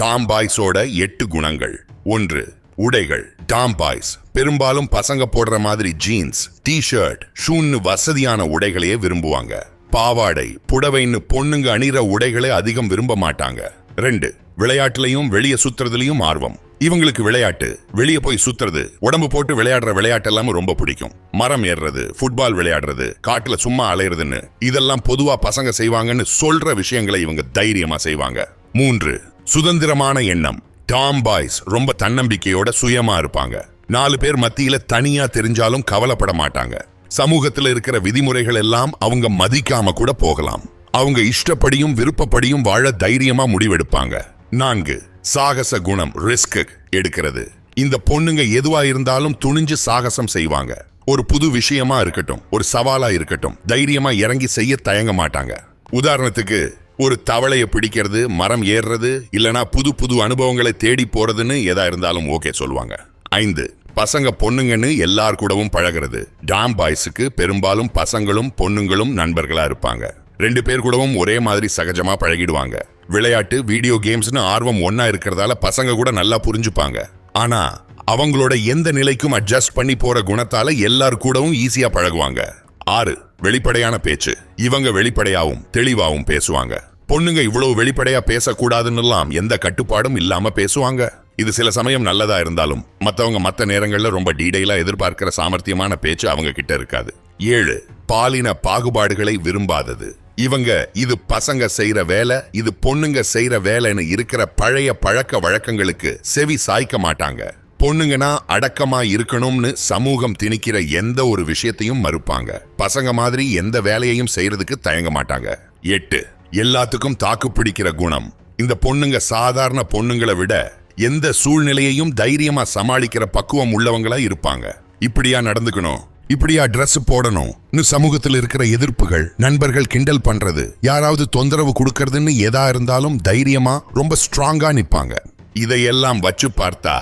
Tom பாய்ஸோட எட்டு குணங்கள். ஒன்று உடைகள். டாம் பாய்ஸ் பெரும்பாலும் பசங்க போடுற மாதிரி ஜீன்ஸ் டி ஷர்ட் ஷூன்னு வசதியான உடைகளையே விரும்புவாங்க. பாவாடை புடவைன்னு பொண்ணுங்க அணிகிற உடைகளை அதிகம் விரும்ப மாட்டாங்க. ரெண்டு விளையாட்டுலையும் வெளியே சுத்துறதுலையும் ஆர்வம். இவங்களுக்கு விளையாட்டு வெளியே போய் சுத்துறது உடம்பு போட்டு விளையாடுற விளையாட்டு எல்லாமே ரொம்ப பிடிக்கும். மரம் ஏறுறது ஃபுட்பால் விளையாடுறது காட்டுல சும்மா அலையிறதுன்னு இதெல்லாம் பொதுவா பசங்க செய்வாங்கன்னு சொல்ற விஷயங்களை இவங்க தைரியமா செய்வாங்க. மூன்று சுதந்திரமான எண்ணம். டாம் பாய்ஸ் ரொம்ப தன்னம்பிக்கையோட சுயமா இருப்பாங்க. நாலு பேர் மத்தியில தனியா தெரிஞ்சாலும் கவலைப்பட மாட்டாங்க. சமூகத்துல இருக்கிற விதிமுறைகள் எல்லாம் அவங்க மதிக்காம கூட போகலாம். அவங்க இஷ்டப்படியும் விருப்பப்படியும் வாழ தைரியமா முடிவெடுப்பாங்க. நான்கு சாகச குணம் ரிஸ்க் எடுக்கிறது. இந்த பொண்ணுங்க எதுவா இருந்தாலும் துணிஞ்சு சாகசம் செய்வாங்க. ஒரு புது விஷயமா இருக்கட்டும் ஒரு சவாலா இருக்கட்டும் தைரியமா இறங்கி செய்ய தயங்க மாட்டாங்க. உதாரணத்துக்கு ஒரு தவளையை பிடிக்கிறது மரம் ஏறுறது இல்லனா புது புது அனுபவங்களை தேடி போறதுன்னு எதா இருந்தாலும் ஓகே சொல்லுவாங்க. ஐந்து பசங்க பொண்ணுங்கன்னு எல்லார் கூடவும் பழகிறது. டாம் பாய்ஸுக்கு பெரும்பாலும் பசங்களும் பொண்ணுங்களும் நண்பர்களா இருப்பாங்க. ரெண்டு பேர் கூடவும் ஒரே மாதிரி சகஜமா பழகிடுவாங்க. விளையாட்டு வீடியோ கேம்ஸ்னு ஆர்வம் ஒன்னா இருக்கிறதால பசங்க கூட நல்லா புரிஞ்சுப்பாங்க. ஆனா அவங்களோட எந்த நிலைக்கும் அட்ஜஸ்ட் பண்ணி போற குணத்தால எல்லார் கூடவும் ஈஸியா பழகுவாங்க. ஆறு வெளிப்படையான பேச்சு. இவங்க வெளிப்படையாவும் தெளிவாகவும் பேசுவாங்க. பொண்ணுங்க இவ்வளவு வெளிப்படையா பேசக்கூடாதுன்னுலாம் எந்த கட்டுப்பாடும் இல்லாம பேசுவாங்க. இது சில சமயம் நல்லதா இருந்தாலும் மத்தவங்க மத்த நேரங்கள்ல ரொம்ப டீடைலா எதிர்பார்க்கிற சாமர்த்தியமான பேச்சு அவங்க கிட்ட இருக்காது. ஏழு பாலின பாகுபாடுகளை விரும்பாதது. இவங்க இது பசங்க செய்யற வேலை இது பொண்ணுங்க செய்யற வேலைன்னு இருக்கிற பழைய பழக்க வழக்கங்களுக்கு செவி சாய்க்க மாட்டாங்க. பொண்ணுங்கன்னா அடக்கமா இருக்கணும்னு சமூகம் திணிக்கிற எந்த ஒரு விஷயத்தையும் மறுப்பாங்க. பசங்க மாதிரி எந்த வேலையையும் செய்யறதுக்கு தயங்க மாட்டாங்க. எட்டு எல்லாத்துக்கும் தாக்கு பிடிக்கிற குணம். இந்த பொண்ணுங்க சாதாரண பொண்ணுங்களை விட எந்த சூழ்நிலையையும் தைரியமா சமாளிக்கிற பக்குவம் உள்ளவங்களா இருப்பாங்க. இப்படியா நடந்துக்கணும். இப்படியா ட்ரெஸ் போடணும். இன்னும் சமூகத்தில் இருக்கிற எதிர்ப்புகள் நண்பர்கள் கிண்டல் பண்றது யாராவது தொந்தரவு கொடுக்கறதுன்னு எதா இருந்தாலும் தைரியமா ரொம்ப ஸ்ட்ராங்கா நிப்பாங்க. இதையெல்லாம் வச்சு பார்த்தா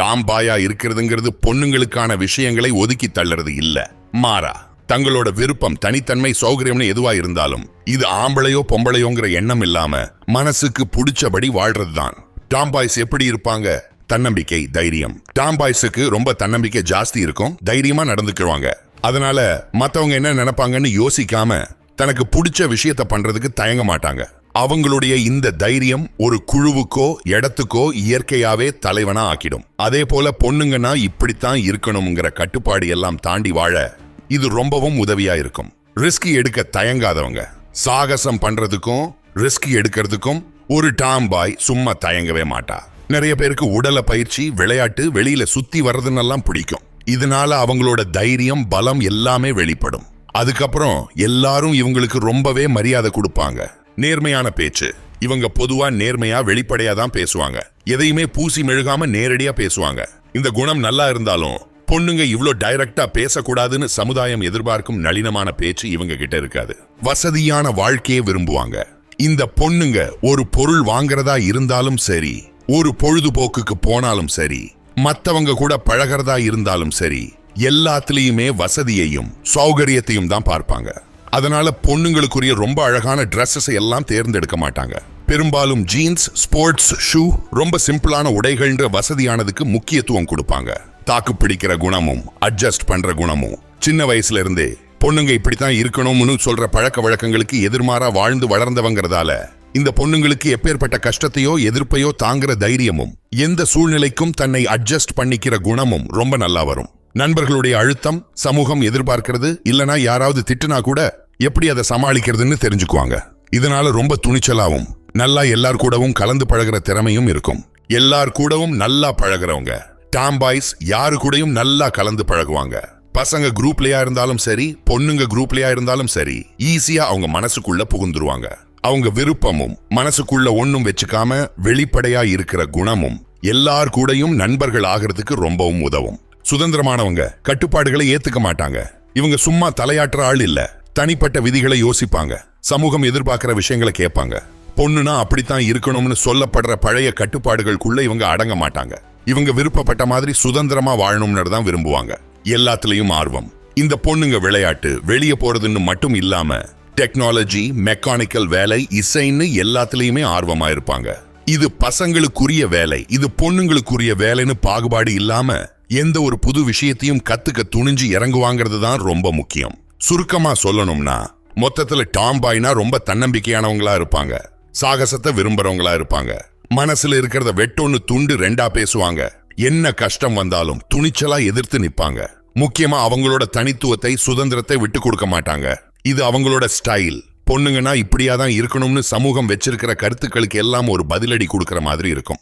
டாம்பாயா இருக்கிறதுங்கிறது பொண்ணுங்களுக்கான விஷயங்களை ஒதுக்கி தள்ளுறது இல்ல. மாறா. தங்களோட விருப்பம் தனித்தன்மை சௌகரியம்னு எதுவா இருந்தாலும் இது ஆம்பளையோ பொம்பளையோங்கிற எண்ணம் இல்லாம மனசுக்கு பிடிச்சபடி வாழ்றதுதான். டாம் பாய்ஸ் எப்படி இருப்பாங்க? தன்னம்பிக்கை தைரியம். டாம் பாய்ஸுக்கு ரொம்ப தன்னம்பிக்கை ஜாஸ்தி இருக்கும் தைரியமா நடந்துக்குவாங்க. அதனால மத்தவங்க என்ன நினைப்பாங்கன்னு யோசிக்காம தனக்கு பிடிச்ச விஷயத்த பண்றதுக்கு தயங்க மாட்டாங்க. அவங்களுடைய இந்த தைரியம் ஒரு குழுவுக்கோ இடத்துக்கோ இயற்கையாவே தலைவனா ஆக்கிடும். அதே போல பொண்ணுங்கன்னா இப்படித்தான் இருக்கணுங்கிற கட்டுப்பாடு எல்லாம் தாண்டி வாழ இது ரொம்பவும் உதவியா இருக்கும் ரிஸ்க் எடுக்க தயங்காதவங்க. சாகசம் பண்றதுக்கும் ரிஸ்க் எடுக்கிறதுக்கும் ஒரு டாம் பாய் சும்மா தயங்கவே மாட்டா. நிறைய பேருக்கு உடல பயிற்சி விளையாட்டு வெளியில சுத்தி வர்றதுன்னெல்லாம் பிடிக்கும். இதனால அவங்களோட தைரியம் பலம் எல்லாமே வெளிப்படும். அதுக்கப்புறம் எல்லாரும் இவங்களுக்கு ரொம்பவே மரியாதை கொடுப்பாங்க. நேர்மையான பேச்சு. இவங்க பொதுவா நேர்மையா வெளிப்படையா தான் பேசுவாங்க. எதையுமே பூசி மெழுகாம நேரடியா பேசுவாங்க. இந்த குணம் நல்லா இருந்தாலும் பொண்ணுங்க இவ்வளோ டைரக்டா பேசக்கூடாதுன்னு சமுதாயம் எதிர்பார்க்கும் நளினமான பேச்சு இவங்க கிட்ட இருக்காது. வசதியான வாழ்க்கையை விரும்புவாங்க. இந்த பொண்ணுங்க ஒரு பொருள் வாங்குறதா இருந்தாலும் சரி ஒரு பொழுதுபோக்குக்கு போனாலும் சரி மற்றவங்க கூட பழகிறதா இருந்தாலும் சரி எல்லாத்துலேயுமே வசதியையும் சௌகரியத்தையும் தான் பார்ப்பாங்க. அதனால பொண்ணுங்களுக்குரிய ரொம்ப அழகான ட்ரெஸ்ஸஸ் எல்லாம் தேர்ந்தெடுக்க மாட்டாங்க. பெரும்பாலும் ஜீன்ஸ் ஸ்போர்ட்ஸ் ஷூ ரொம்ப சிம்பிளான உடைகள்ன்ற வசதியானதுக்கு முக்கியத்துவம் கொடுப்பாங்க. தாக்கு பிடிக்கிற குணமும் அட்ஜஸ்ட் பண்ற குணமும். சின்ன வயசுல இருந்தே பொண்ணுங்க இப்படித்தான் இருக்கணும்னு சொல்ற பழக்க வழக்கங்களுக்கு எதிர்மாறா வாழ்ந்து வளர்ந்தவங்கிறதால இந்த பொண்ணுங்களுக்கு எப்பேற்பட்ட கஷ்டத்தையோ எதிர்ப்பையோ தாங்குற தைரியமும் எந்த சூழ்நிலைக்கும் தன்னை அட்ஜஸ்ட் பண்ணிக்கிற குணமும் ரொம்ப நல்லா வரும். நண்பர்களுடைய அழுத்தம் சமூகம் எதிர்பார்க்கிறது இல்லனா யாராவது திட்டுனா கூட எப்படி அதை சமாளிக்கிறதுன்னு தெரிஞ்சுக்குவாங்க. இதனால ரொம்ப துணிச்சலாவும் நல்லா எல்லார் கூடவும் கலந்து பழகுற திறமையும் இருக்கும். எல்லார் கூடவும் நல்லா பழகுறவங்க. டாம் பாய்ஸ் யாரு கூடயும் நல்லா கலந்து பழகுவாங்க. பசங்க குரூப்லயா இருந்தாலும் சரி பொண்ணுங்க குரூப்லயா இருந்தாலும் சரி ஈஸியா அவங்க மனசுக்குள்ள புகுந்துருவாங்க. அவங்க விருப்பமும் மனசுக்குள்ள ஒன்னும் வச்சுக்காம வெளிப்படையா இருக்கிற குணமும் எல்லார் கூடயும் நண்பர்கள் ஆகிறதுக்கு ரொம்பவும் உதவும். சுதந்திரமானவங்க கட்டுப்பாடுகளை ஏத்துக்க மாட்டாங்க. இவங்க சும்மா தலையாட்டுற ஆள் இல்ல தனிப்பட்ட விதிகளை யோசிப்பாங்க சமூகம் எதிர்பார்க்கிற விஷயங்களை கேட்பாங்க. பொண்ணுனா அப்படித்தான் இருக்கணும்னு சொல்லப்படுற பழைய கட்டுப்பாடுகளுக்குள்ள இவங்க அடங்க மாட்டாங்க. இவங்க விருப்பப்பட்ட மாதிரி சுதந்திரமா வாழணும்னு தான் விரும்புவாங்க. எல்லாத்துலயும் ஆர்வம். இந்த பொண்ணுங்க விளையாட்டு வெளியே போறதுன்னு மட்டும் இல்லாம டெக்னாலஜி மெக்கானிக்கல் வேலை இசைன்னு எல்லாத்துலயுமே ஆர்வமா இருப்பாங்க. இது பசங்களுக்குரிய வேலை இது பொண்ணுங்களுக்குரிய வேலைன்னு பாகுபாடு இல்லாம எந்த ஒரு புது விஷயத்தையும் கத்துக்க துணிஞ்சு இறங்குவாங்கிறது தான் ரொம்ப முக்கியம். சுருக்கமா சொல்லணும்னா மொத்தத்துல டாம் பாய்னா ரொம்ப தன்னம்பிக்கையானவங்களா இருப்பாங்க. சாகசத்தை விரும்புறவங்களா இருப்பாங்க. மனசுல இருக்கிறத வெட்டொன்னு துண்டு ரெண்டா பேசுவாங்க. என்ன கஷ்டம் வந்தாலும் துணிச்சலா எதிர்த்து நிப்பாங்க. முக்கியமா அவங்களோட தனித்துவத்தை சுதந்திரத்தை விட்டு கொடுக்க மாட்டாங்க. இது அவங்களோட ஸ்டைல். பொண்ணுங்கன்னா இப்படியா தான் இருக்கணும்னு சமூகம் வச்சிருக்கிற கருத்துக்களுக்கு எல்லாம் ஒரு பதிலடி கொடுக்கற மாதிரி இருக்கும்.